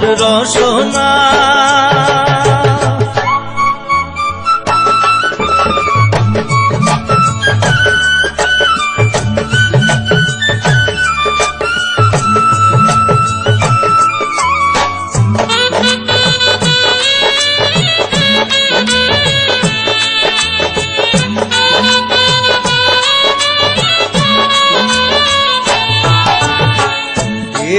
রসনা।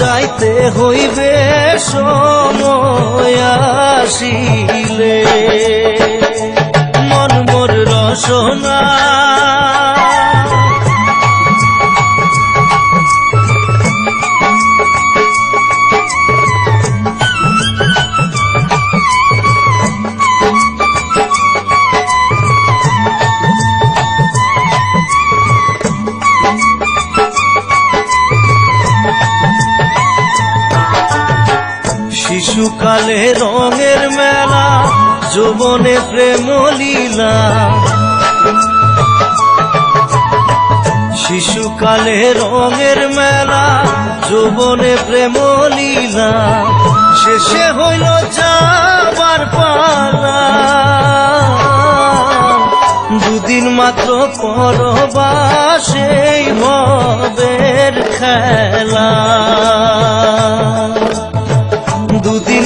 যাইতে হইবে সময় আসিলে। মন মোর রসনা শিশুকালে রঙের মেলা, যৌবনে প্রেম লীলা। শিশুকালে রঙের মেলা, যৌবনে প্রেম লীলা। শেষে হইল যাবার পালা। দুদিন মাত্র পরবাসেই ভবের খেলা।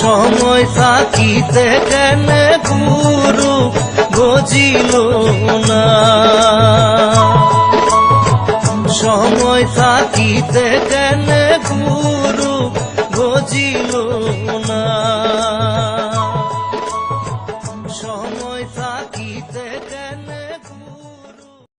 সময় থাকিতে কেন গুরু বুঝিল না?